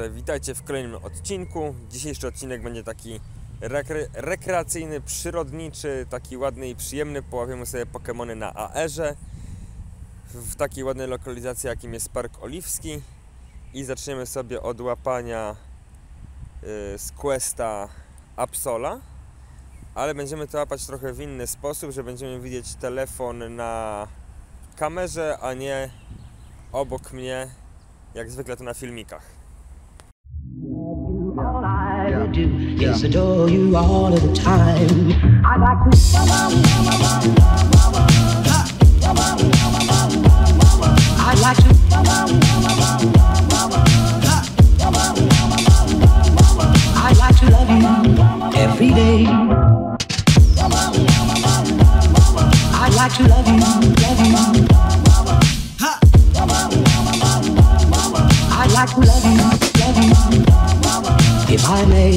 Także witajcie w kolejnym odcinku. Dzisiejszy odcinek będzie taki rekre rekreacyjny, przyrodniczy, taki ładny i przyjemny. Poławiemy sobie Pokémony na AR-ze w takiej ładnej lokalizacji, jakim jest Park Oliwski. I zaczniemy sobie od łapania y, z Questa Absola. Ale będziemy to łapać trochę w inny sposób, że będziemy widzieć telefon na kamerze, a nie obok mnie, jak zwykle to na filmikach. I would do is adore you all of the time. I'd like to. I'd like to. If I may.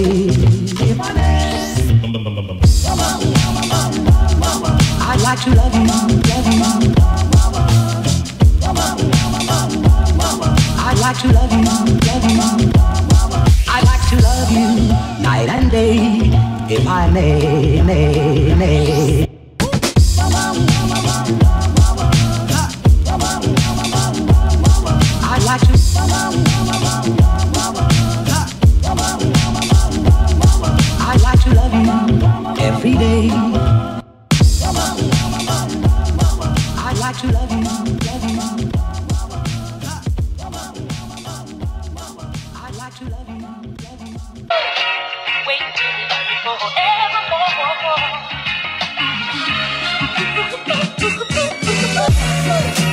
I'd like to love you, love you. I'd like to love you, love you. I'd like to love you night and day, if I may, to love you, love you. Wait till we love you forevermore.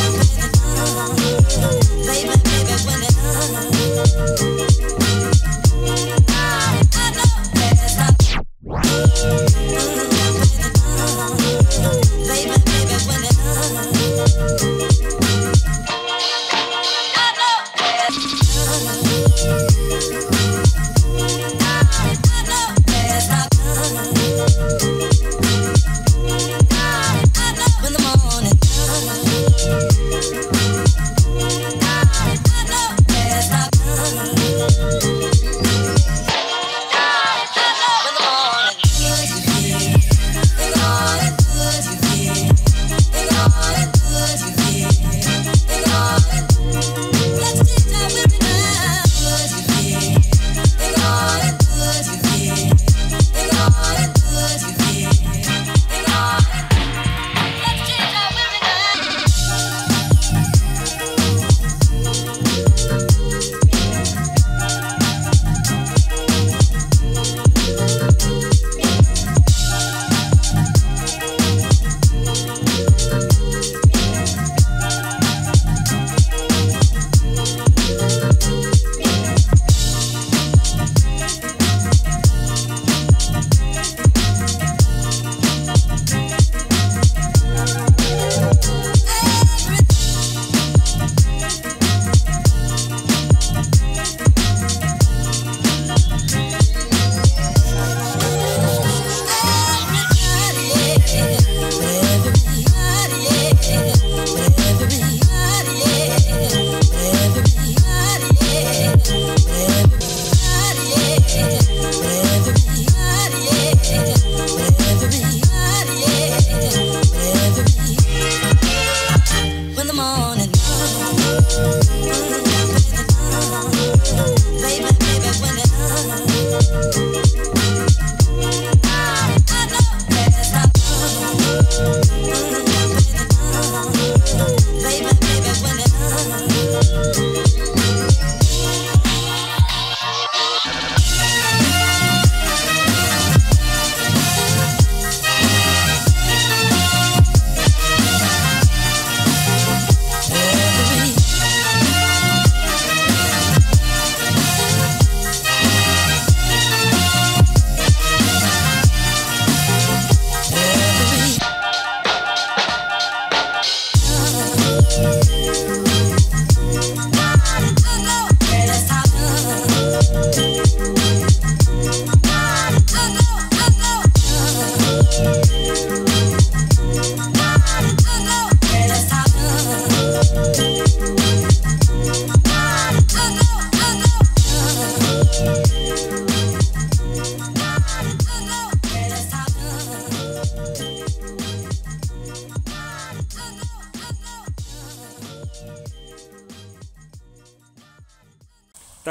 Bye.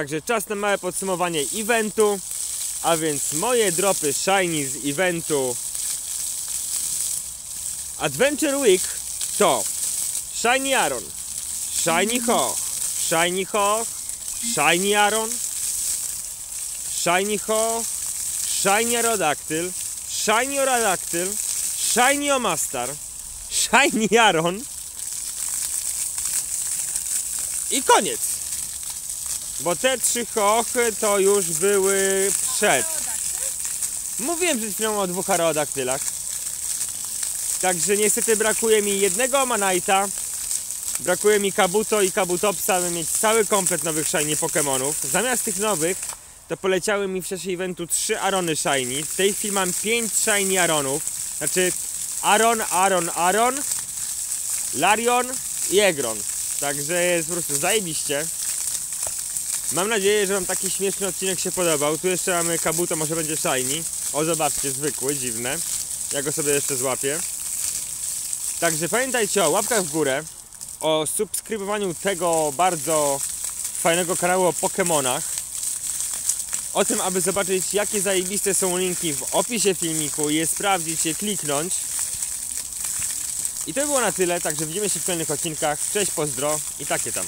Także czas na małe podsumowanie eventu. A więc moje dropy shiny z eventu Adventure Week to Shiny Aron, Shiny Ho, Shiny Ho, Shiny Aron, Shiny Ho, Shiny Aerodactyl, Shiny Aerodactyl, Shiny Omastar, Shiny Aron i koniec. Bo te trzy hochy to już były przed. Mówiłem przed chwilą o dwóch aerodaktylach. Także niestety brakuje mi jednego Manajta. Brakuje mi Kabuto i Kabutopsa, aby mieć cały komplet nowych shiny Pokémonów. Zamiast tych nowych, to poleciały mi w czasie eventu trzy Arony shiny. W tej chwili mam pięć shiny Aronów. Znaczy Aron, Aron, Aron, Larion i Egron. Także jest po prostu zajebiście. Mam nadzieję, że Wam taki śmieszny odcinek się podobał. Tu jeszcze mamy Kabuto, może będzie shiny. O, zobaczcie, zwykły, dziwne. Ja go sobie jeszcze złapię. Także pamiętajcie o łapkach w górę, o subskrybowaniu tego bardzo fajnego kanału o Pokémonach. O tym, aby zobaczyć jakie zajebiste są linki w opisie filmiku, je sprawdzić, je kliknąć. I to było na tyle, także widzimy się w kolejnych odcinkach. Cześć, pozdro i takie tam.